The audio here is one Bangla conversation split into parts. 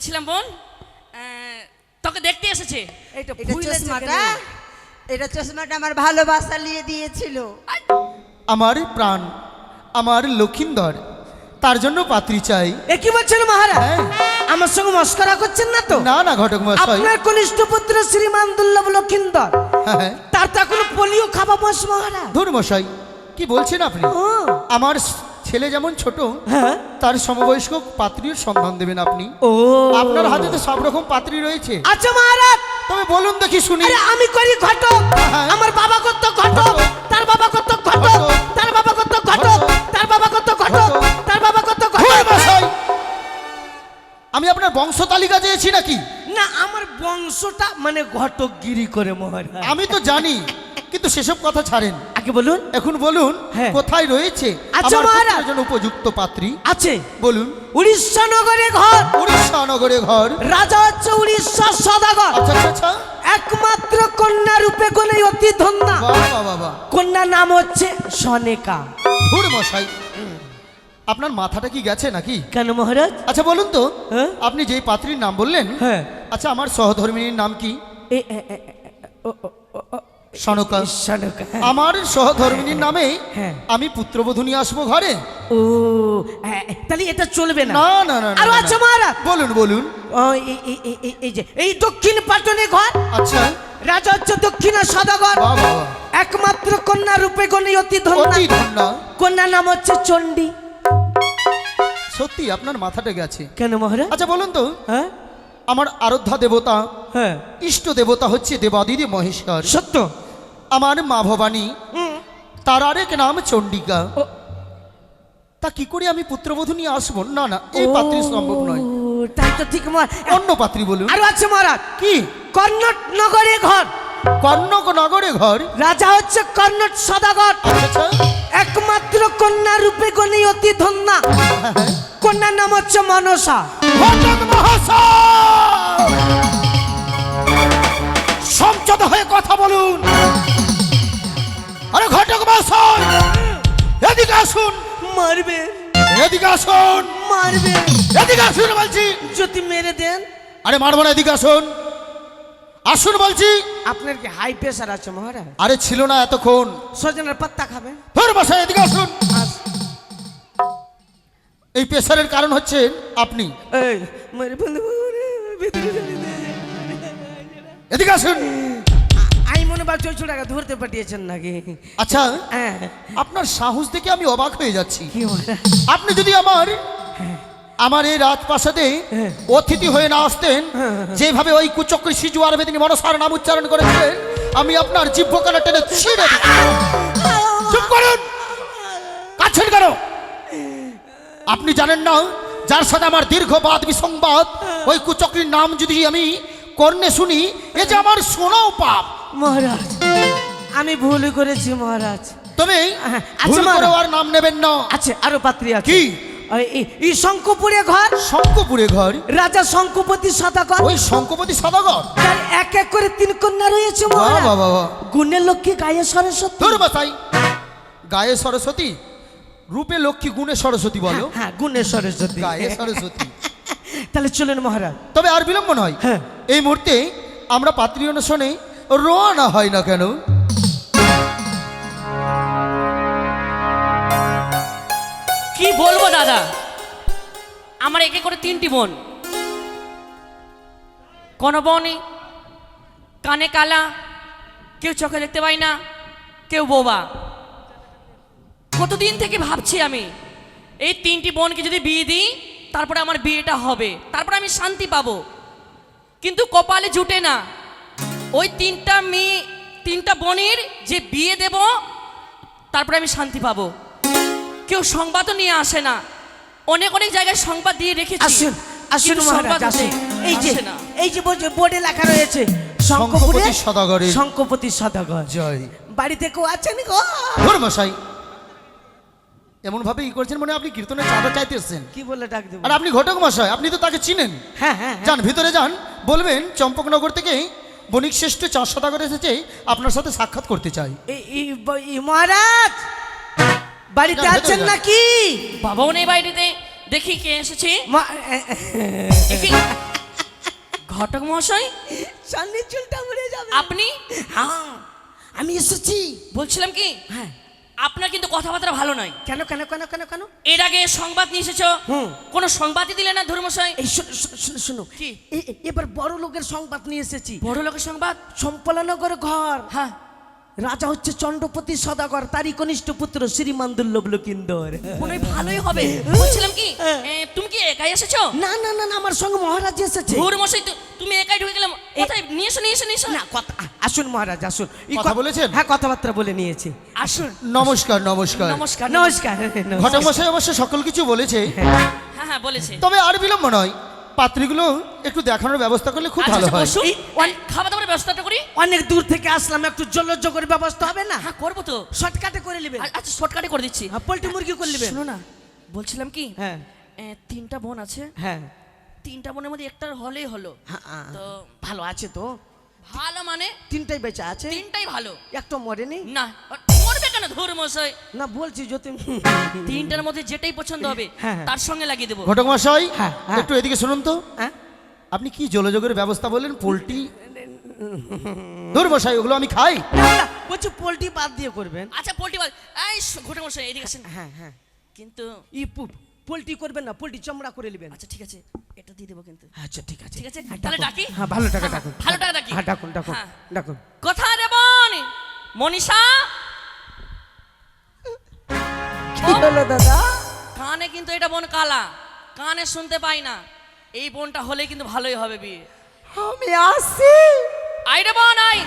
বলছিলাম বোন তোকে দেখতে এসেছে। এটা চশমাটা কেন? এটা চশমাটা আমার ভালোবাসা নিয়ে দিয়েছিল। আমার প্রাণ আমার লক্ষিন্দর তার জন্য পাত্রী চাই। এ কি বলছেন মহারাজ? হ্যাঁ। আমার সঙ্গে মস্করা করছেন না তো? না না ঘটক মশাই আপনার কনিষ্ঠ পুত্র শ্রীমান দুর্লভ লক্ষিন্দর। হ্যাঁ তার তো এখনও পোলিও খাওয়া বয়স মহারাজ। ধুর মশাই কি বলছেন আপনি? আমার ছেলে যেমন ছোট হ্যাঁ। তার সমবয়স্ক পাত্রীর সন্ধান দেবেন আপনি। ও। আপনার হাতে তো সব রকম পাত্রী রয়েছে। আচ্ছা মহারাজ। তবে বলুন দেখি শুনি। আরে আমি করি ঘটক। হ্যাঁ। আমার বাবা কত ঘটক। তার বাবা কত ঘটক। তার বাবা কত ঘটক। তার বাবা কত ঘটক। তার বাবা কত ঘটক? মশাই। আমি আপনার বংশ তালিকা চেয়েছি নাকি? না আমার বংশটা মানে ঘটকগিরি করে মহারাজ। আমি তো জানি। কিন্তু সেসব কথা ছাড়েন। আগে বলুন। এখন বলুন হ্যাঁ। কোথায় রয়েছে? আচ্ছা, আমার উপযুক্ত পাত্রী। আছে। বলুন। উড়িষ্যা নগরে ঘর। উড়িষ্যা নগরে ঘর। রাজা হচ্ছে উড়িষ্যার সদাগর। আচ্ছা আচ্ছা একমাত্র কন্যা রূপে কোনে অতি ধন্যা। কন্যার নাম হচ্ছে সনেকা। ধুর মশাই আপনার মাথাটা কি গেছে নাকি? কেন মহারাজ? আচ্ছা বলুন তো। হ্যাঁ? আপনি যেই পাত্রীর নাম বললেন হ্যাঁ। আচ্ছা আমার সহধর্মিনীর নাম কি? সনকা সনেকা হ্যাঁ। আমার সহধর্মিনীর নামে হ্যাঁ। আমি পুত্রবধূ নিয়ে আসব ঘরে। ও হ্যাঁ, তাহলে এটা চলবে না। না না না আরও না। মহারাজ। বলুন বলুন। এই- যে দক্ষিণ পাটনে ঘর। আচ্ছা। রাজা হচ্ছে দক্ষিণা সদাগর। একমাত্র কন্যা রূপে গণে অতি ধন্যা। অতি কন্যার নাম হচ্ছে চণ্ডী। সত্যি আপনার মাথাটা গেছে। কেন মহারাজ? আচ্ছা বলুন তো। হ্যাঁ? আমার আরাধ্যা দেবতা হ্যাঁ। ইষ্ট দেবতা হচ্ছে দেবাদিদেব মহেশ্বর। সত্য। আমার মা ভবানী হুম। তার আরেক নাম চণ্ডিকা। তা কি করে আমি পুত্রবধূ নিয়ে আসব? না না এই পাত্রী সম্ভব নয়। তাই তো ঠিক অন্য পাত্রী বলুন। আরও আছে মহারাজ। কি? কর্ণট নগরে ঘর। কর্ণক নগরে ঘর? রাজা হচ্ছে কর্ণট সদাগর। আচ্ছা। একমাত্র কন্যা রূপে গণে অতি ধন্যা কন্যার নাম হচ্ছে মনসা। ঘটক বলুন। আরে ঘটক এদিকে আসুন। মারবে। এদিকে আসুন। মারবে। এদিকে আসুন বলছি। যদি মেরে দেন। আরে মারবো না এদিকে আসুন। আসুন বলছি। আপনার কি হাই প্রেশার আছে মহারাজ? আরে ছিল না এতক্ষণ। সজনের পাত্তা খাবেন? ধর বসায় এদিকে আসুন। এই প্রেশারের কারণ হচ্ছে আপনি। এই মেরে বন্ধু। এদিকে আসুন। পাচ্ছি ওই ধরতে পাঠিয়েছেন নাকি? আচ্ছা হ্যাঁ। আপনার সাহস দেখে আমি অবাক হয়ে যাচ্ছি। আপনি যদি আমার আমার এই রাজপ্রাসাদে হ্যাঁ। অতিথি হয়ে না আসতেন যেভাবে ওই কুচক্রী শিজু আর বেদিনী মনসার নাম উচ্চারণ করেছিলেন আমি আপনার জিভ্য কানে টেনে ছিঁড়ে। চুপ করুন! কাছেন কেন? আপনি জানেন না যার সাথে আমার দীর্ঘ বাদ বিসংবাদ ওই কুচক্রীর নাম যদি আমি কর্ণে শুনি এ যে আমার শোনাও পাপ। মহারাজ আমি ভুল করেছি মহারাজ। তবে হ্যাঁ, আচ্ছা, ভুল মা- আর নাম নেবেন না। আছে আরও পাত্রী আছে। কি? এই- শঙ্কপুরে ঘর? শঙ্কপুরে ঘর? রাজা শঙ্কুপতি সদাগর। ওই শঙ্কপতি সদাগর? তার এক এক করে তিন কন্যা রয়েছে বাহ গুণের লক্ষ্মী গায়ে সরস্বতী। তোর বাসাই। গায়ে সরস্বতী? রূপে লক্ষ্মী গুণে সরস্বতী বলো। হ্যাঁ গুণের সরস্বতী। গায়ে সরস্বতী। তাহলে চলেন মহারাজ। তবে আর বিলম্ব নয়। হ্যাঁ। এই মুহূর্তে আমরা পাত্রী অনুষ্ঠানে রোয়ানা হয় না কেন? কি বলব দাদা? আমার একে করে তিনটি বোন। কোন বোনই কানে কালা, কেউ চোখে দেখতে পাই না, কেউ বোবা। কতদিন থেকে ভাবছি আমি, এই তিনটি বোনকে যদি বিয়ে দিই, তারপরে আমার বিয়েটা হবে, তারপরে আমি শান্তি পাবো। কিন্তু কপালে জুটে না। ওই তিনটা মেয়ে তিনটা বোনের যে বিয়ে দেব তারপরে আমি শান্তি পাবো। কেউ সংবাদও নিয়ে আসে না। অনেক অনেক জায়গায় সংবাদ দিয়ে রেখেছি। আসুন আসুন মহারাজ সংবাদ আসুন। আসে- এই যে না। এই যে বোর্ডে- বোর্ডে লেখা রয়েছে শঙ্কপতি সদাগরে। শঙ্কপতি সদাগর। জয়। বাড়িতে কেউ আছেন গো? ধর মশাই এমন ভাবে ই করছেন মানে আপনি কীর্তনের চাঁদা চাইতে এসছেন কি বলে ডাক দেবো? আর আপনি ঘটক মশাই আপনি তো তাকে চিনেন। হ্যাঁ হ্যাঁ হ্যাঁ। যান ভিতরে যান বলবেন চম্পকনগর থেকে বণিক শ্রেষ্ঠ চারশো টাকা এসেছে আপনার সাথে সাক্ষাৎ করতে চাই। মহারাজ! বাড়িতে আছেন নাকি? বাবাও নেই বাড়িতে দেখি কে এসেছে। ঘটক মহাশয়? চুলটা মরে যাবে। আপনি? হ্যাঁ আমি এসেছি। বলছিলাম কি? হ্যাঁ। আপনার কিন্তু কথাবার্তা ভালো নয়। কেন কেন কেন কেন কেন? এর আগে সংবাদ নিয়ে এসেছ। হুম। কোনো সংবাদই দিলে না ধর্মশয়? এই শুনো কি? এবার বড় লোকের সংবাদ নিয়ে এসেছি। বড় লোকের সংবাদ সম্পলানগর ঘর। হ্যাঁ। রাজা হচ্ছে চন্দ্রপতি সদাগর তারই কনিষ্ঠ পুত্র শ্রীমান দুর্লভ লকিন্দর মনে হয় ভালোই হবে। বলছিলাম কি এ, তুমি কি একাই এসেছ? না না না না, আমার সঙ্গে মহারাজ এসেছে। ধর্মশাই তু- তুমি একাই ঢুকে গেলাম কোথায়? নিয়ে এসো নিয়ে এসো নিয়ে এসো। না কথা আ- আসুন মহারাজ আসুন। এই কথা ক- বলেছেন? হ্যাঁ কথাবার্তা বলে নিয়েছি। আসুন। নমস্কার নমস্কার। নমস্কার নমস্কার। নমস্কার। ঘটক মশাই অবশ্য সকল কিছু বলেছে। হ্যাঁ হ্যাঁ বলেছে। তবে আর বিলম্ব নয়। পাত্রীগুলো একটু দেখানোর ব্যবস্থা করলে খুব আচ্ছা, ভালো আচ্ছা, হয়। এই- খাওয়া দাওয়ার ব্যবস্থাটা করি। অনেক দূর থেকে আসলাম একটু জলযোগের ব্যবস্থা হবে না? হ্যাঁ করব তো। শর্টকাটে করে নেবেন আ- আচ্ছা শর্টকাটে করে দিচ্ছি। হ্যাঁ, পোল্ট্রি মুরগি করে নেবে। শোনো না বলছিলাম কি? হ্যাঁ। তিনটা বোন আছে। হ্যাঁ। তিনটা বোনের মধ্যে একটার হলেই হলো। হ্যাঁ, হ্যাঁ, তো ভালো আছে তো। ভালো মানে তিনটাই বেঁচে আছে? তিনটাই ভালো। একটা মরেনি? না কেন ধর মশাই? না বলছি যদি তিনটার মধ্যে যেটাই পছন্দ হবে হ্যাঁ, হ্যাঁ। তার সঙ্গে লাগিয়ে দেবো। ঘটক মশাই হ্যাঁ। একটু এদিকে শুনুন তো। আপনি কি জলযোগের ব্যবস্থা বললেন? পোলট্রি? ধর মশাই ওগুলো আমি খাই। বলছি পোল্ট্রি বাদ দিয়ে করবেন। আচ্ছা পোল্ট্রি বল এই শ- ঘটে মশাই এদিকে আসেন। হ্যাঁ হ্যাঁ। কিন্তু ই পোল্ট্রি করবেন না পোল্ট্রি চামড়া করে নেবেন। আচ্ছা ঠিক আছে এটা দিয়ে দেবো কিন্তু। আচ্ছা ঠিক আছে। ঠিক আছে তাহলে ডাকি? হ্যাঁ ভালো টাকা ডাকুন। ভালো টাকা ডাকি। হ্যাঁ ডাকুন ডাকুন। ডাকুন। কোথায় রে মনীষা। কি হলো দাদা? কানে কিন্তু এটা বোন কালা। কানে শুনতে পাই না। এই বোনটা হলে কিন্তু ভালোই হবে বিয়ে। আমি আসছি আই রে বোন আই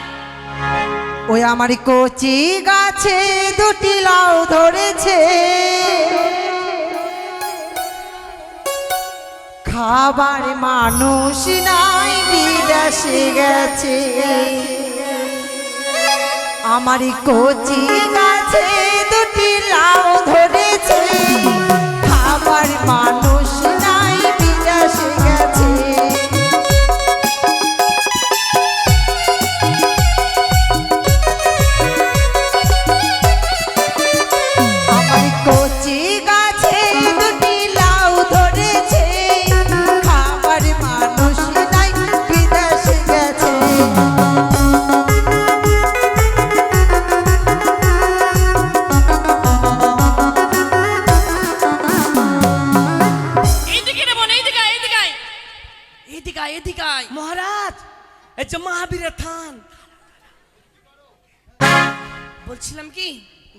ওই আমার কচি গাছে দুটি লাউ ধরেছে। খাবার মানুষ নাই বিদেশে গেছে। আমার কচি গাছে মানুষ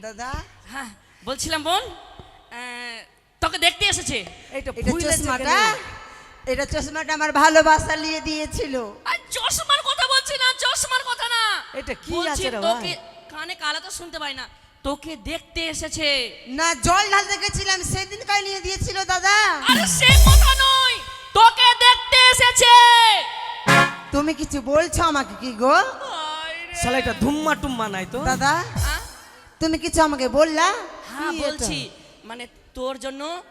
দাদা? হ্যাঁ বলছিলাম বোন তোকে দেখতে এসেছে। এইটা এটা চশমাটা? এটা চশমাটা আমার ভালোবাসা নিয়ে দিয়েছিল। আর চশমার কথা বলছি না চশমার কথা না। এটা কি আছে রে তোকে কানে কালা তো শুনতে পাই না। তোকে দেখতে এসেছে। না জল ঢালতে গেছিলাম সেদিন কাই নিয়ে দিয়েছিল দাদা। আরে সে কথা নয় তোকে দেখতে এসেছে। তুমি কিছু বলছো আমাকে কি গো? শালা এটা ধুম্মা টুম্মা নাই তো? দাদা? তুমি কিছু আমাকে বললা? হ্যাঁ বলছি। মানে তোর জন্য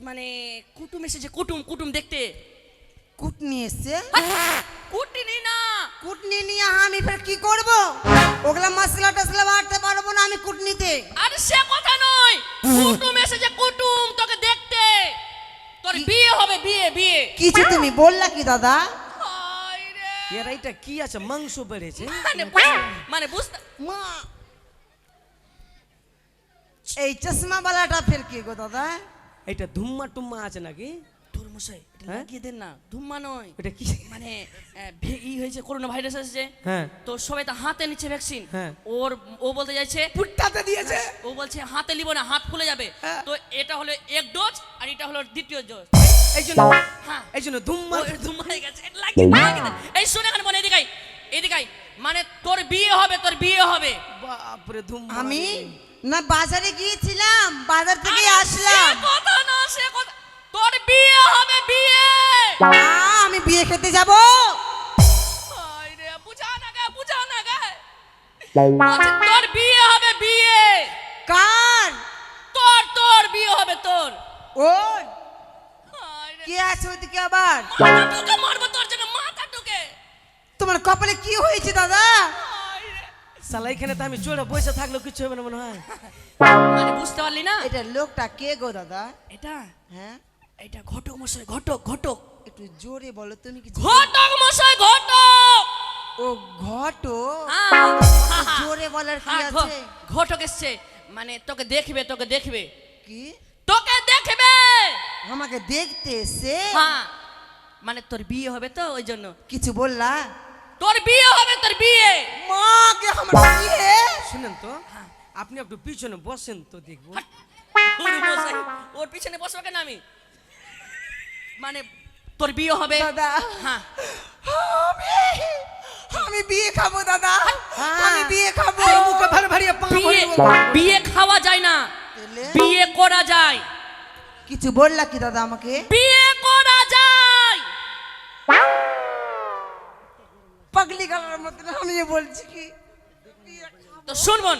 মানে কুটুম এসেছে কুটুম কুটুম দেখতে। কুটনি এসছে? কুটিনি না। কুটনি নিয়ে আমি ফের কি করব? ওগুলা মশলা টসলা বাড়তে পারব না আমি কুটনিতে। আরে সে কথা নয়। কুটুম এসেছে কুটুম তোকে দেখতে। তোর বিয়ে হবে বিয়ে বিয়ে। কিছু তুমি বললা কি দাদা? হায় এর এটা কি আছে? মাংস বেড়েছে। মানে বুঝ- মানে বুঝতে মা এই চশমা বালাটা ফের কি গো দাদা? এটা ধুম্মা টুম্মা আছে নাকি? তোর মশাই এটা হ্যাঁ? লাগিয়ে দেন না ধুম্মা নয়। এটা কি? মানে ই হয়েছে করোনা ভাইরাস এসেছে হ্যাঁ। তো সবাই তো হাতে নিচ্ছে ভ্যাকসিন হ্যাঁ। ওর ও বলতে চাইছে পুট্টাতে দিয়েছে। ও বলছে হাতে নিব না হাত ফুলে যাবে। হ্যাঁ। তো এটা হলো এক ডোজ আর এটা হলো দ্বিতীয় ডোজ এই জন্য হ্যাঁ। এই জন্য ধুম্মা ধুম্মা হয়ে গেছে লাগিয়ে এই শুনে কেন বলে এদিকাই এদিকাই মানে তোর বিয়ে হবে তোর বিয়ে হবে। বাপরে ধুম্মা আমি। না বাজারে গিয়েছিলাম বাজার থেকে আসলাম। কথা না সে কথা তোর বিয়ে হবে বিয়ে! আমি বিয়ে খেতে যাব? হায় রে, বুঝা না গে, বুঝা না গে। তোর বিয়ে হবে বিয়ে! কার? তোর তোর বিয়ে হবে তোর। হায় কে আছে ওদিকে আবার? মাথা ঢুকে মারবো তোর জন্য মাথা ঢুকে তোমার কপালে কি হয়েছে দাদা? শালা এখানে তো আমি চড়ে বসে থাকলেও কিছু হবে না মনে হয়। মানে বুঝতে পারলি না? এটা লোকটা কে গো দাদা? এটা? হ্যাঁ? এটা ঘটক মশাই ঘটক ঘটক। একটু জোরে বলো তুমি কি ঘটক মশাই ঘটক! ও ঘটো হ্যাঁ, জোরে বলার কি আছে? ঘটক এসছে। মানে তোকে দেখবে তোকে দেখবে। কি? তোকে দেখবে! আমাকে দেখতে এসে? হ্যাঁ। মানে তোর বিয়ে হবে তো ওই জন্য। কিছু বললা? তোর বিয়ে হবে তোর বিয়ে। মাকে আমার বিয়ে? শুনেন তো আপনি একটু পিছনে বসেন তো দেখব। ওরে মশাই, ওর পিছনে বসবো কেন আমি? মানে তোর বিয়ে হবে? দাদা হ্যাঁ। আমি আমি বিয়ে খাব দাদা। হ্যাঁ। আমি বিয়ে খাব। মুখে ভালো ভারিয়ে পা বিয়ে বিয়ে খাওয়া যায় না। বিয়ে করা যায়। কিছু বললা কি দাদা আমাকে? বিয়ে পাগলি গালার মতন আমি বলছি কি? তো শুন বোন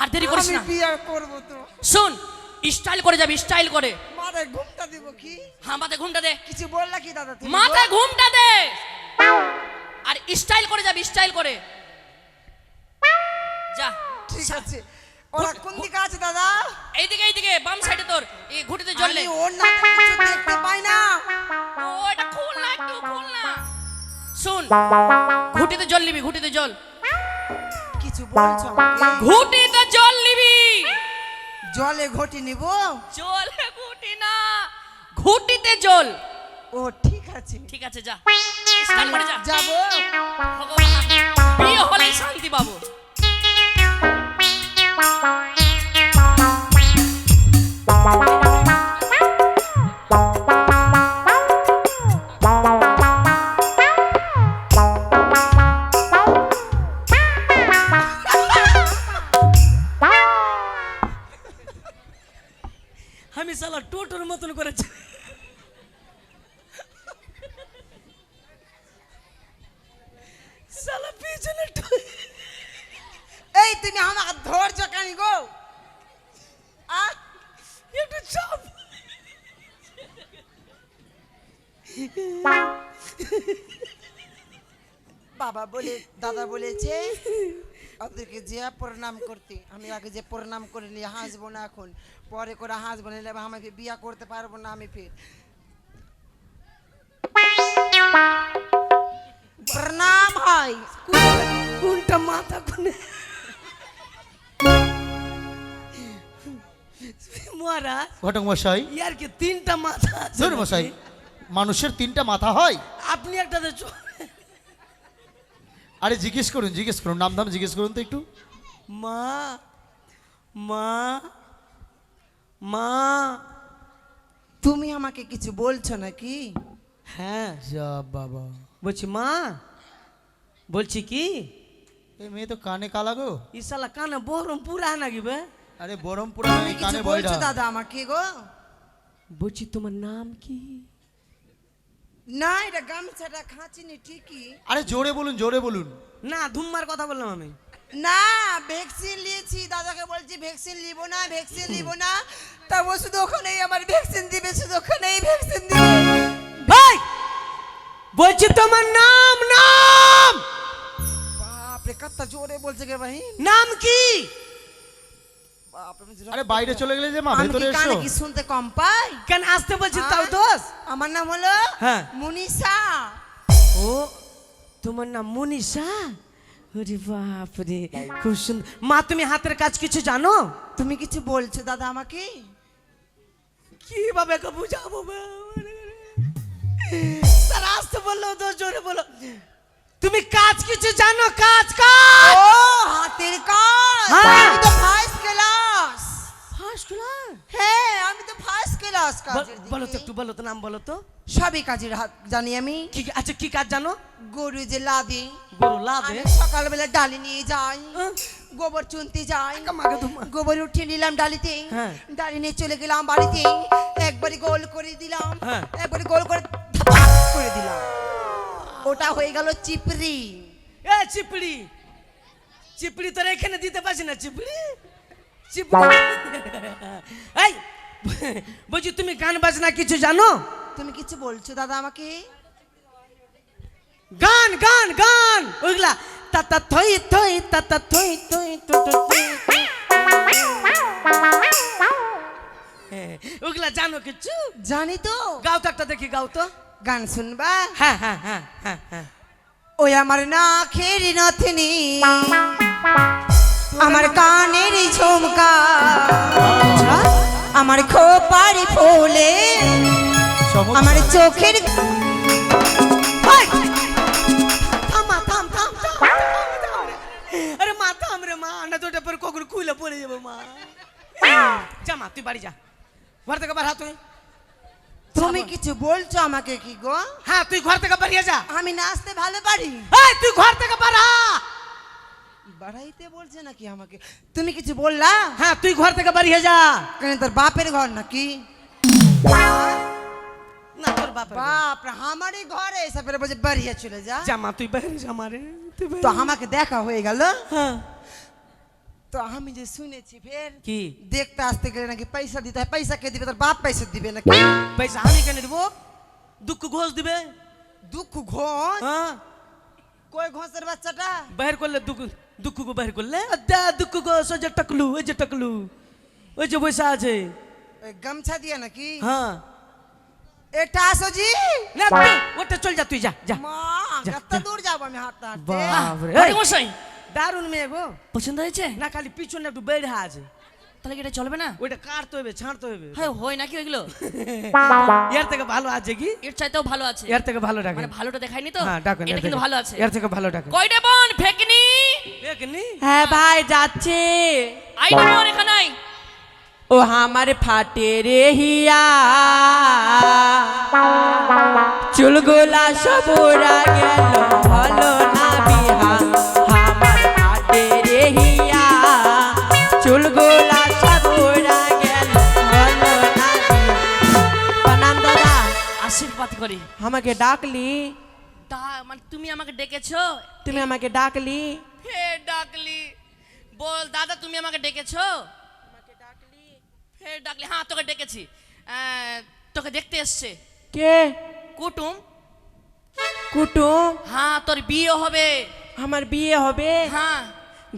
আর দেরি করিস না। বিয়ে করব তো? শুন স্টাইল করে যাবি স্টাইল করে। মাথায় ঘুমটা দিব কি? হ্যাঁ মাথায় ঘুমটা দে। কিছু বললা কি দাদা তুমি? মাথায় ঘুমটা দে। আর স্টাইল করে যাবি স্টাইল করে। যা ঠিক আছে। ওরা কোন দিকে আছে দাদা? এইদিকে এইদিকে বাম সাইডে তোর এই ঘুটিতে জ্বললে ওর নামে কিছু দেখতে পাই না। ও এটা খুল না একটু খুল না। শুন। ঘুটিতে জল নিবি ঘুটিতে জল। কিছু বলছো ঘুটিতে জল নিবি। জলে ঘটি নিব? জলে ঘুটি না ঘুটিতে জল। ও ঠিক আছে। ঠিক আছে যা। স্নান করে যা। যাব। বিয়ে হলে শান্তি পাবো। দাদা বলেছে ওদেরকে যে প্রণাম করতে আমি আগে যে প্রণাম করে নিয়ে হাসবো না এখন পরে করে হাসবো না আমাকে বিয়া করতে পারব না আমি ফের। প্রণাম হয়। কোনটা মাথা কোনে মহারাজ ঘটক মশাই। ইয়ার কি তিনটা মাথা আছে মশাই মানুষের তিনটা মাথা হয়। আপনি একটা আরে জিজ্ঞেস করুন জিজ্ঞেস করুন নাম ধাম জিজ্ঞেস করুন তো একটু। মা মা মা। তুমি আমাকে কিছু বলছো নাকি? হ্যাঁ। যা বাবা। বলছি মা বলছি কি? এই মেয়ে তো কানে কালা গো। ইসালা কানে বহরম পুরা নাকি বে? আরে বরমপুর তুমি কিছু কানে বলছো দাদা আমাকে গো? বলছি তোমার নাম কি? না এটা গামছাটা খাঁচিনি ঠিকই। আরে জোরে বলুন জোরে বলুন। না ধুম্মার কথা বললাম আমি। না ভ্যাকসিন নিয়েছি দাদাকে বলছি ভ্যাকসিন নিব না ভ্যাকসিন নিব না। তা ও শুধু ওখানেই আমার ভ্যাকসিন দিবে শুধু ওখানেই ভ্যাকসিন দিবে। ভাই বলছি তোমার নাম নাম। বাপরে কত জোরে বলছে গে ভাই। নাম কি? আরে বাইরে চলে গেলে যে মা আমি ভেতরে কি এসো। কানে কি শুনতে কম পাই? কেন আসতে বলছি তাও দোষ? আমার নাম হলো হ্যাঁ। মুনিষা। ও তোমার নাম মনীষা? ওরে বাপ রে খুব সুন্দর। মা তুমি হাতের কাজ কিছু জানো? তুমি কিছু বলছো দাদা আমাকে? কীভাবে বুঝাবো? আসতে বলল তো জোরে বলো তুমি কাজ কিছু জানো? কাজ কাজ! ও হাতের কাজ। হ্যাঁ। আমি তো ফার্স্ট ক্লাস ফার্স্ট ক্লাস হ্যাঁ আমি তো ফার্স্ট ক্লাস কাজের বলো তো একটু বলো তো নাম বলো তো। সবই কাজের হাত জানি আমি। কি আচ্ছা কি কাজ জানো? গরু যে লাদি। গরু লাদে? আমি সকালবেলা ডালি নিয়ে যাই। হ্যাঁ। গোবর চুনতে যাই। গোবর উঠিয়ে নিলাম ডালিতে। হ্যাঁ। ডালি নিয়ে চলে গেলাম বাড়িতে। একবারে গোল করে দিলাম। হ্যাঁ। একবারে গোল করে ওটা হয়ে গেল চিপড়ি। এ চিপড়ি। চিপড়ি তোরা এখানে দিতে পারছি না চিপড়ি। চিপড়ি। এই বলছি তুমি গান বাজনা কিছু জানো? তুমি কিছু বলছো দাদা আমাকে? গান গান গান। ওইগুলা তা তা থই থই তা তা থই থই টু টু থই, থই। হ্যাঁ, ওগুলা জানো কিছু? জানি তো। গাও তো একটা দেখি গাও তো। গান শুনবা? হ্যাঁ হ্যাঁ হ্যাঁ হ্যাঁ হ্যাঁ। ওই আমার না খেরি নথনি আমার কানের ঝুমকা। আমার খোপারি ফুলে আমার চোখের। আরে মা থাম রে মা পরে কখন খুলে পড়ে যাব মা। যা মা তুই বাড়ি যা। ঘর থেকে বার হা তুই তুমি কিছু বলছো আমাকে কি গো? হ্যাঁ তুই ঘর থেকে বাড়িয়ে যা। আমি নাচতে ভালো পারি এই তুই ঘর থেকে হা। বাড়াইতে বলছে নাকি আমাকে? তুমি কিছু বললা? হ্যাঁ তুই ঘর থেকে বাড়িয়ে যা। কেন তোর বাপের ঘর নাকি? না তোর বাপ বাপ আমারই ঘরে। এসে বলছে চলে যা। তুই যা তো আমাকে দেখা হয়ে গেল। হ্যাঁ। তো আমি যে শুনেছি ফের কি? দেখতে আসতে গেলে নাকি পয়সা দিতে হয় পয়সা কে দিবে? তোর বাপ পয়সা দিবে নাকি? পয়সা আমি কেন দিব? দুঃখ ঘোষ দিবে? দুঃখ ঘোষ? হ্যাঁ? কই ঘোষের বাচ্চাটা? বাহির করলে দুঃখ দুঃখ গো বাহির করলে? দা দুঃখ ঘোষ ওই যে টাকলু ওই যে টাকলু ওই যে বৈশা আছে। ওই গামছা দিয়ে নাকি? হ্যাঁ। এটা আসো জি। না ওটা চল যা তুই যা যা। মা কত। দূর যাব আমি হাঁটতে হাঁটতে। বাপরে ঘটক মশাই। দারুণ মেয়ে গো। পছন্দ হয়েছে? না খালি পিছনে একটু বেড়া আছে। তাহলে কি এটা চলবে না? ওইটা কাটতে হবে ছাড়তে হবে। হ্যাঁ হয় নাকি ওইগুলো? এর থেকে ভালো আছে কি? এর চাইতেও ভালো আছে। এর থেকে ভালো ডাকে। মানে ভালোটা দেখায়নি তো? হ্যাঁ ডাকেন এটা কিন্তু ভালো আছে। এর থেকে ভালো ডাকে কয়টা বোন? ফেকনি? দেখনি হ্যাঁ ভাই যাচ্ছে। আই না বোন এখানে আই। ও আমার ফাটে রে হিয়া। চুলগুলা সবুরা গেল হলো না করি। আমাকে ডাকলি। মানে তুমি আমাকে ডেকেছো? তুমি আমাকে ডাকলি। হে ডাকলি। বল দাদা তুমি আমাকে ডেকেছো? হে ডাকলি হ্যাঁ তোকে ডেকেছি। তোকে দেখতে এসছে। কে? কুটুম। কুটুম? হ্যাঁ তোর বিয়ে হবে। আমার বিয়ে হবে? হ্যাঁ।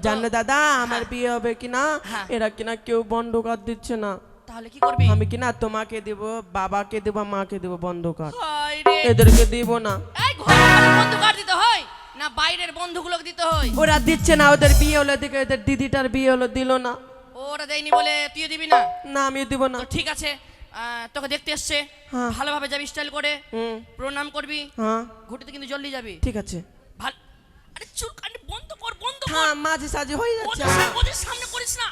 জানো দাদা আমার বিয়ে হবে কিনা? হ্যাঁ। এরা কিনা কেউ বন্ধকার দিচ্ছে না। তাহলে কি করবি? আমি কিনা তোমাকে দেব বাবাকে দেব মাকে দেব বন্ধকার? হায় রে। এদেরকে দিব না। এই ঘরে দিতে হয় না বাইরের বন্ধুগুলোকে দিতে হয়? ওরা দিচ্ছে না ওদের বিয়ে হলো দিকে ওদের দিদিটার বিয়ে হলো দিল না। ওরা দেয়নি বলে তুই দিবি না? না আমি দিব না। ঠিক আছে তোকে দেখতে এসছে। হ্যাঁ। ভালোভাবে যাবি স্টাইল করে। প্রণাম করবি। হ্যাঁ। ঘুটিতে কিন্তু জলদি যাবি। ঠিক আছে। ভালো আরে চুল কাটি বন্ধ কর বন্ধ কর। হ্যাঁ মাঝে সাঝে হয়ে যাচ্ছে। ওদের সামনে করিস না।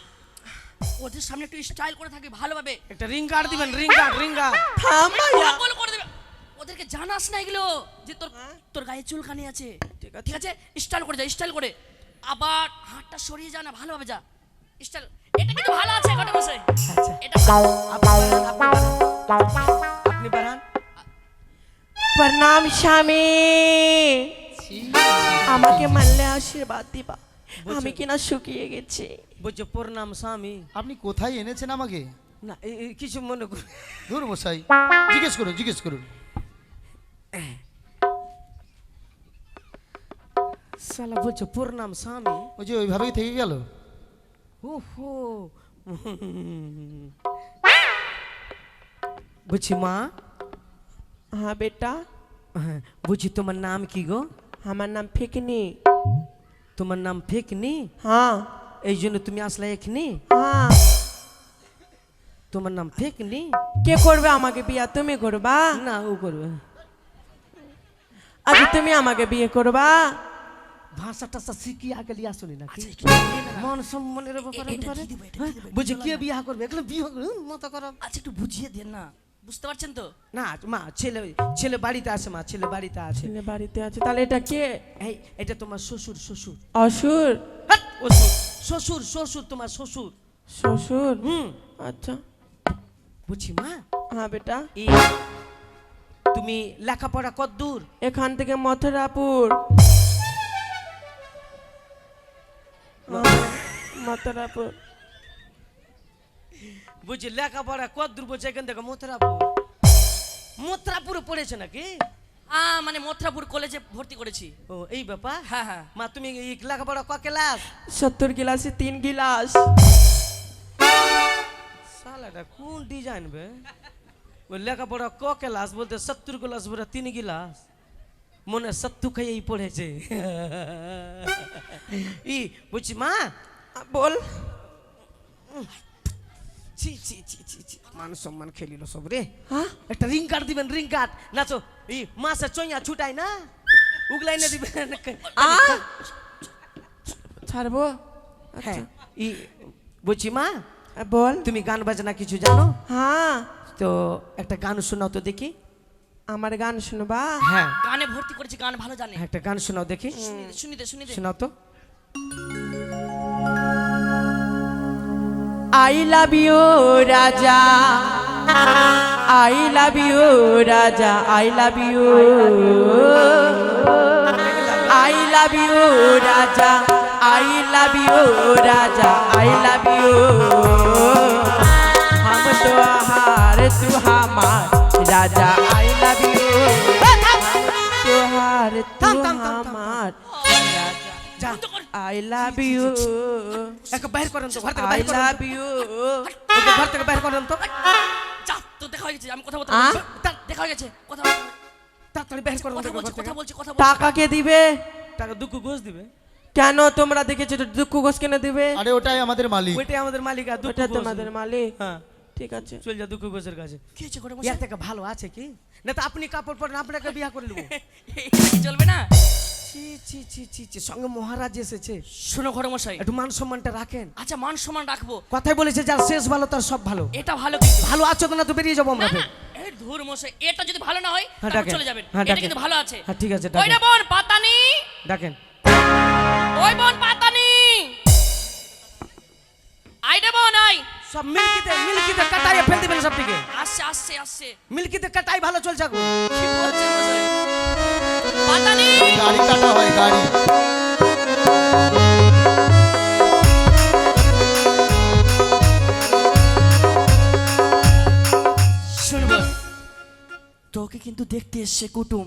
ওদের সামনে একটু স্টাইল করে থাকবি ভালোভাবে। একটা রিং কার্ড দিবেন রিং কার্ড রিং কার্ড থাম ভাইয়া। পাগল করে দেবে। ওদেরকে জানাস না এগুলো যে তোর তোর গায়ে চুলকানি আছে। ঠিক আছে। ঠিক আছে? স্টাইল করে যা স্টাইল করে। আবার হাতটা সরিয়ে যা না ভালোভাবে যা। স্টাইল এটা কিন্তু ভালো আছে ঘটক মশাই আচ্ছা। এটা আপনি বাড়ান প্রণাম স্বামী। আমাকে মানলে আশীর্বাদ দিবা। আমি কিনা শুকিয়ে গেছি। বলছে প্রণাম স্বামী। আপনি কোথায় এনেছেন আমাকে? না কিছু মনে করুন ধুর মশাই জিজ্ঞেস করুন জিজ্ঞেস করুন। সালা বলছে প্রণাম স্বামী। ওই যে ওইভাবেই থেকে গেল। ওহো। বুঝছি মা? হ্যাঁ বেটা। হ্যাঁ, বুঝি তোমার নাম কি গো? আমার নাম ফিকনি। তোমার নাম ফেকনি হ্যাঁ। এই জন্য তুমি আসলে এখনি হ্যাঁ। তোমার নাম ফেকনি কে করবে আমাকে বিয়া? তুমি করবা? না ও করবে। আজ তুমি আমাকে বিয়ে করবা? ভাষা টাষা শিখি আগে লিয়া শুনি না আচ্ছা। মন সম্মানের ব্যাপারে হ্যাঁ, এটা কে বিয়ে করবে? এগুলো বিয়ে মতো করো। আচ্ছা একটু বুঝিয়ে দেন না। বুঝতে পারছেন তো? না মা ছেলে ছেলে বাড়িতে আছে মা ছেলে বাড়িতে আছে। ছেলে বাড়িতে আছে তাহলে এটা কে? এই এটা তোমার শ্বশুর শ্বশুর। অসুর? শ্বশুর শ্বশুর তোমার শ্বশুর। শ্বশুর? হুম। আচ্ছা। বুঝছি মা? হ্যাঁ বেটা। তুমি লেখাপড়া কত দূর? এখান থেকে মথুরাপুর। মথুরাপুর। বুঝছি লেখাপড়া কত দূর বলছে এখান থেকে মথুরাপুর? মথুরাপুরে পড়েছে নাকি? আ মানে মথুরাপুর কলেজে ভর্তি করেছি। ও এই ব্যাপার? হ্যাঁ হ্যাঁ। মা তুমি এই লেখাপড়া ক ক্লাস? সত্তর গিলাসে তিন গিলাস। শালাটা কোন ডিজাইন বে? ওই লেখাপড়া ক ক্লাস বলতে সত্তর ক্লাস বলে তিন গিলাস? মনে সত্তু খাইয়েই পড়েছে। ই বুঝছি মা? বল। ছি ছি ছি ছি ছি। মান সম্মান খেলিল সব রে। হ্যাঁ একটা রিং কার্ড দিবেন রিং কার্ড নাচো। ই মাসে চইয়া ছুটাই না? উগলাই না দিবেন। আ? ছাড়বো? হ্যাঁ। আচ্ছা। ই বুঝছি মা? বল। তুমি গান বাজনা কিছু জানো? হ্যাঁ তো একটা গান শোনাও তো দেখি। আমার গান শুনবা? হ্যাঁ। গানে ভর্তি করেছি গান ভালো জানে। একটা গান শোনাও দেখি। শুনি দে, শুনি দে শুনি দে। শোনাও তো। I love you Raja. I love you Raja, I love you. I love you Raja, I love you Raja, I love you. হাম তো আহার তু হামার রাজা আচ্ছা আই লাভ ইউ বাইরে করেন তো ঘর থেকে আই লাভ ইউ ওকে ঘর থেকে বাইরে করেন তো। যা তো দেখা হয়ে গেছে আমি কথা বলতে দেখা হয়ে গেছে কথা তাড়াতাড়ি বাইরে করেন কথা বলছি কথা বলছি টাকা কে দিবে। টাকা দুকু ঘুষ দিবে। কেন তোমরা দেখেছ দুকু ঘোষ কেন দিবে? আরে ওটাই আমাদের মালিক। ওটাই আমাদের মালিক আর দুটো তোমাদের মালিক। হ্যাঁ ঠিক আছে। চল যা দুঃখ গোসের কাছে। কি হচ্ছে ঘটনা থেকে ভালো আছে কি? না তো আপনি কাপড় পরেন আপনাকে বিয়া করে নেব চলবে না? ছি ছি ছি ছি ছি। সঙ্গে মহারাজ এসেছে। শোনো ঘরে মশাই। একটু মান সম্মানটা রাখেন। আচ্ছা মান সম্মান রাখব। কথাই বলেছে যার শেষ ভালো তার সব ভালো। এটা ভালো কিন্তু। ভালো আছো না তো বেরিয়ে যাব আমরা না, ফের। না, এই ধুর মশাই এটা যদি ভালো না হয় হ্যাঁ, চলে যাবেন। হ্যাঁ, এটা কিন্তু ভালো আছে। হ্যাঁ ঠিক আছে ওই রে বোন পাতানি। ডাকেন। ওই বোন পাতানি। আই রে বোন আই সব মিল্কিতে মিল্কিতে ফেল দিবেন সব থেকে আসছে আসছে আসছে। মিল্কিতে কাটাই ভালো চলছে কি বলছেন মশাই? পাতানি গাড়ি কাটা হয় গাড়ি। তোকে কিন্তু দেখতে এসছে কুটুম।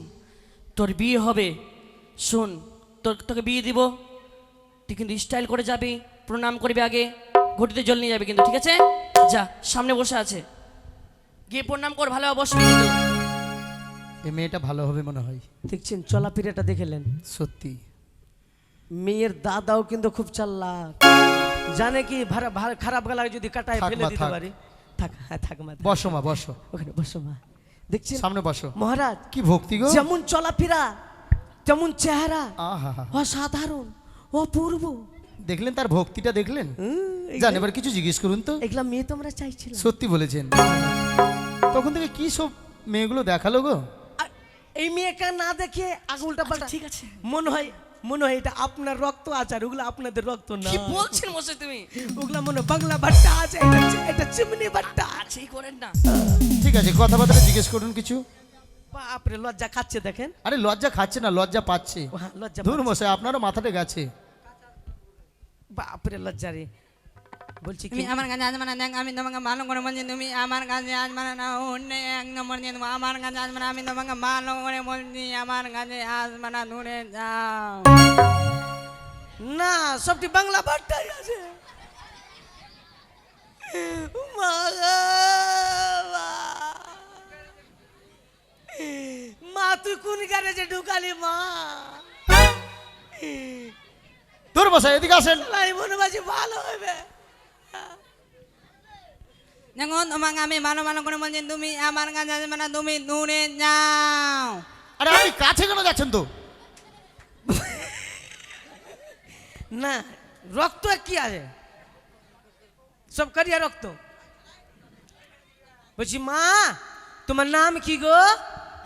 তোর বিয়ে হবে। শোন তোর তোকে বিয়ে দিব। তুই কিন্তু স্টাইল করে যাবি প্রণাম করবি আগে ঘটিতে জল নিয়ে যাবে কিন্তু ঠিক আছে? যা সামনে বসে আছে। গিয়ে প্রণাম কর ভালো বসবি কিন্তু। এই মেয়েটা ভালো হবে মনে হয়। দেখছেন চলাফিরাটা দেখেলেন সত্যি। মেয়ের দাদাও কিন্তু খুব চাল্লাক জানে কি খারাপ গলা যদি কাটায় ফেলে দিতে পারি। থাক হ্যাঁ থাক মা বসো মা বসো। ওখানে বসো মা। দেখছেন? সামনে বসো। মহারাজ কি ভক্তি গো। যেমন চলাফেরা যেমন চেহারা। অসাধারণ অপূর্ব। দেখলেন তার ভক্তিটা দেখলেন? জান এবার কিছু জিজ্ঞেস করুন তো। এগুলা মেয়ে তোমরা চাইছিল সত্যি বলেছেন। তখন থেকে কি সব মেয়েগুলো দেখাল গো? এই মেয়েকে না দেখে আগে উল্টা পাল্টা ঠিক আছে। মনে হয় মনে হয় এটা আপনার রক্ত আছে আর ওগুলো আপনাদের রক্ত না। কি বলছেন মশাই তুমি? ওগুলা মনে হয় বাংলা ভাট্টা আছে এটা এটা চিমনি ভাট্টা আছে করেন না। ঠিক আছে কথাবার্তা জিজ্ঞেস করুন কিছু। বাপরে লজ্জা খাচ্ছে দেখেন। আরে লজ্জা খাচ্ছে না লজ্জা পাচ্ছে। হ্যাঁ, লজ্জা ধুর মশাই আপনারও মাথাটা গেছে। বাপরে লজ্জা রে। বলছি কি? তুমি আমার কাছে আজ মানে আমি তোমাকে ভালো করে বলছি তুমি আমার কাছে আজ মানে না অন্য এক নম্বর দিয়ে দেবো আমার কাছে আজ মানে আমি তোমাকে ভালো করে বলছি আমার কাছে আজ মানে দূরে যাও। না সবটি বাংলা ভাট্টাই আছে। মা। তুই কোন গ্যারেজে ঢুকালি মা? ধুর মশাই এদিকে আসেন। মনে বাজি ভালো হবে। দেখো তোমাকে আমি ভালো ভালো করে বলছি তুমি আমার কাছে আজ মানে তুমি দূরে যাও আরে আপনি কাছে কেন যাচ্ছেন তো? না রক্ত কি আছে? সব করিয়া রক্ত? বলছি মা তোমার নাম কি গো?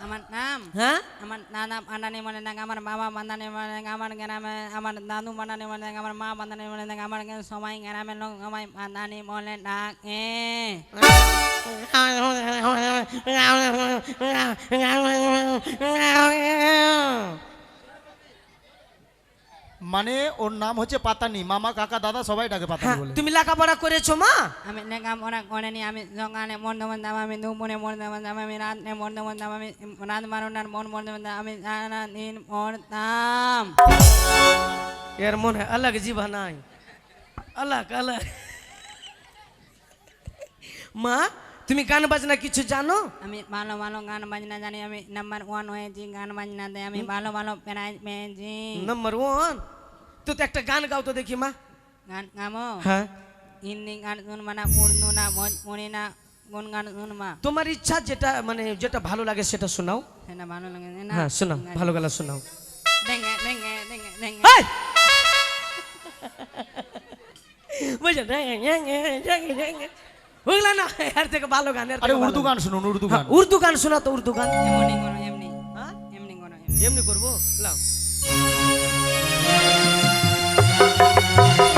আমার নাম হ্যাঁ আমার দাদা বানানি মনে দেখ আমার বাবা বানানি মনে দেখ আমার গ্রামে আমার দাদু বানানি মনে দেখ আমার মা বানানি মনে দেখ আমার সবাই গ্রামের লোক সবাই বানানি বলে ডাকে মানে ওর নাম হচ্ছে পাতানি মামা কাকা দাদা সবাই ডাকে পাতানি হ্যাঁ, বলে তুমি লেখাপড়া করেছো মা আমি লেখাপড়া করিনি আমি সকালে মরতে মরতাম আমি দুপুরে মরতে মরতাম আমি রাত্রে মরতে মরতাম আমি রাত বারোটার মন মরতে মরতাম আমি সারা দিন পড়তাম এর মনে হয় अलग जीवा নাই अलग अलग মা তুমি গান বাজনা কিছু জানো আমি ভালো ভালো গান বাজনা জানি আমি নাম্বার ওয়ান হয়েছি গান বাজনাতে আমি ভালো ভালো প্রাইজ পেয়েছি নাম্বার ওয়ান তো তো একটা গান গাও তো দেখি মা। গান গামো? হ্যাঁ। হিন্দি গান শুনবা না উর্দু না ভোজপুরি না কোন গান শুনবা তোমার ইচ্ছা যেটা মানে যেটা ভালো লাগে সেটা শোনাও। সেটা ভালো লাগে না? হ্যাঁ শোনাও ভালো গলা শোনাও। দেঙ্গে দেঙ্গে এই! বুঝলে? ওগুলা না? এর থেকে ভালো গান আরে উর্দু গান। শুনুন উর্দু হ্যাঁ, গান উর্দু গান শোনা তো উর্দু গান। এমনি করো এমনি। হ্যাঁ? এমনি করো এমনি। এমনি করব? লাও। Thank you.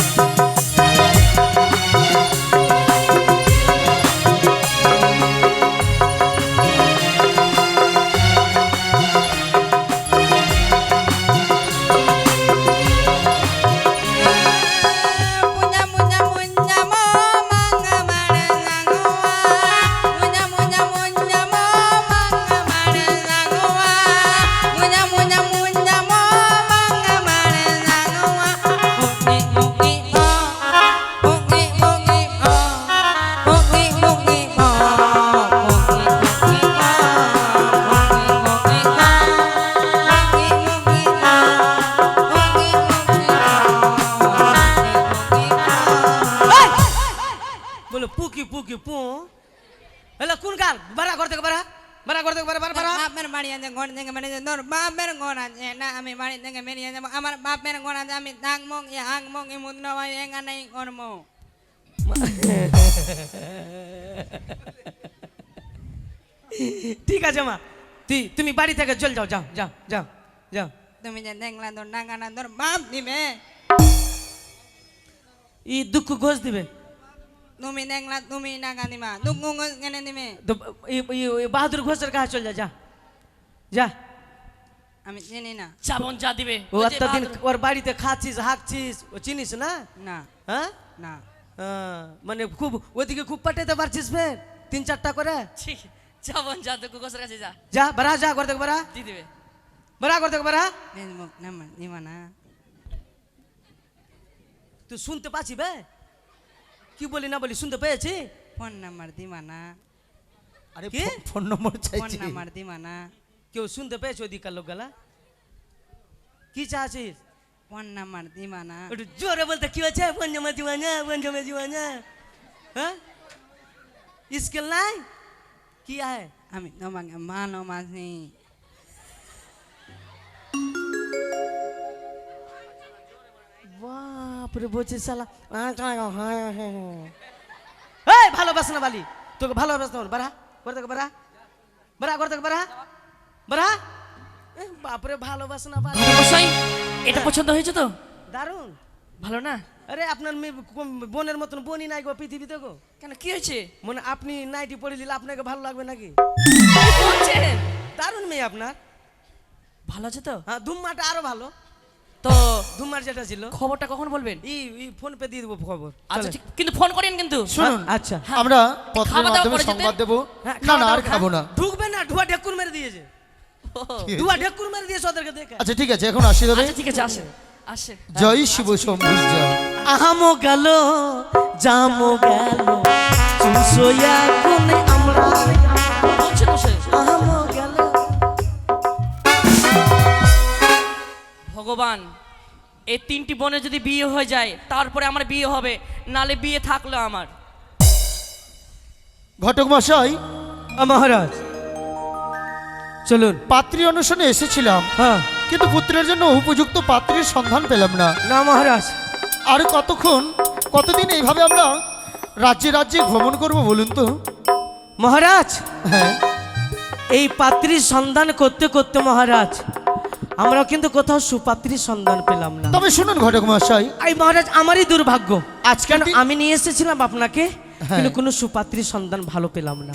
ঠিক আছে মা। তুই তুমি বাড়ি থেকে চল যাও যাও যাও যাও যাও। তুমি যে দেখলা তোর টাকা তোর বাপ দিবে। ই দুঃখ ঘোষ দিবে। তুমি দেখলা তুমি টাকা দিবা দুঃখ ঘোষ কেনে দিবে? তো ই- ই- ই বাহাদুর ঘোষের কাছে চল যা যা। যা। আমি চিনি না। চাবন যা দিবে। ও এতদিন ওর বাড়িতে খাচ্ছিস হাঁকছিস ও চিনিস না? না। হ্যাঁ? না। মানে খুব ওইদিকে খুব পাঠাইতে পারছিস ফের তিন চারটা করে ঠিক চাবন যা তো কুকসের কাছে যা যা বাড়া যা করতে বাড়া দিয়ে দিবে বাড়া করতে বাড়া ফেসবুক নাম্বার দিবা না তুই শুনতে পাচ্ছি বে কি বলি না বলি শুনতে পেয়েছি ফোন নাম্বার দিবা না আরে কি? ফো- ফোন নম্বর ফোন চাইছি নাম্বার দিবা না কেউ শুনতে পেয়েছে ওদিকার লোক গেলা কি চাচ্ছিস ফোন নাম্বার দিবা না একটু জোরে বলতে কি হচ্ছে পঞ্চমা দিওয়ানা পঞ্চমা দিওয়ানা হ্যাঁ? স্কেল নাই? কি আছে আমি তোমাকে ভালোবাসি বাপরে বলছে শালা। এই ভালোবাস না বালি? তোকে ভালোবাস না বাড়া করে দেখো বাড়া। বাড়া করে বাড়া। বাড়া। এ, বাপরে ভালোবাস না বালি। এটা পছন্দ হয়েছে তো? দারুণ। ভালো না? আরে আপনার মেয়ে বোনের মতন বোনই নাই গো পৃথিবীতে গো। কেন কি হয়েছে? মানে আপনি নাইটি পরে দিলে আপনাকে ভালো লাগবে নাকি? দারুণ মেয়ে আপনার। ভালো আছে তো? হ্যাঁ ধুমমাটা আরও ভালো। তো ধুমমার যেটা ছিল। খবরটা কখন বলবেন? ই ই ফোন পে দিয়ে দেবো খবর। আচ্ছা ঠিক কিন্তু ফোন করেন কিন্তু। শুনুন। আচ্ছা। আমরা পত্রের মাধ্যমে সংবাদ দেবো। হ্যাঁ, না না আর খাব না। ঢুকবে না ধোয়া ঢেকুর মেরে দিয়েছে। ধোয়া ঢেকুর মেরে দিয়েছে ওদেরকে দেখে। আচ্ছা ঠিক আছে এখন আসি তবে? আচ্ছা ঠিক আছে আসেন আসেন। জয় শিব শম্ভু জয়। আহামো গেল জামো গেল কোনে আমরা আহামো গেল। ভগবান এই তিনটি বোনের যদি বিয়ে হয়ে যায় তারপরে আমার বিয়ে হবে নালে বিয়ে থাকল আমার। ঘটক মশাই। মহারাজ চলুন। পাত্রী অনুসরণে এসেছিলাম। হ্যাঁ। কিন্তু পুত্রের জন্য উপযুক্ত পাত্রীর সন্ধান পেলাম না। না মহারাজ। আর কতক্ষণ কতদিন এইভাবে আমরা রাজ্যে রাজ্যে ভ্রমণ করব বলুন তো? মহারাজ! হ্যাঁ। এই পাত্রীর সন্ধান করতে করতে মহারাজ আমরা কিন্তু কোথাও সুপাত্রীর সন্ধান পেলাম না। তবে শুনুন ঘটক মশাই এই মহারাজ আমারই দুর্ভাগ্য। আজকে কেন আমি নিয়ে এসেছিলাম আপনাকে কিন্তু কোনো সুপাত্রীর সন্ধান ভালো পেলাম না।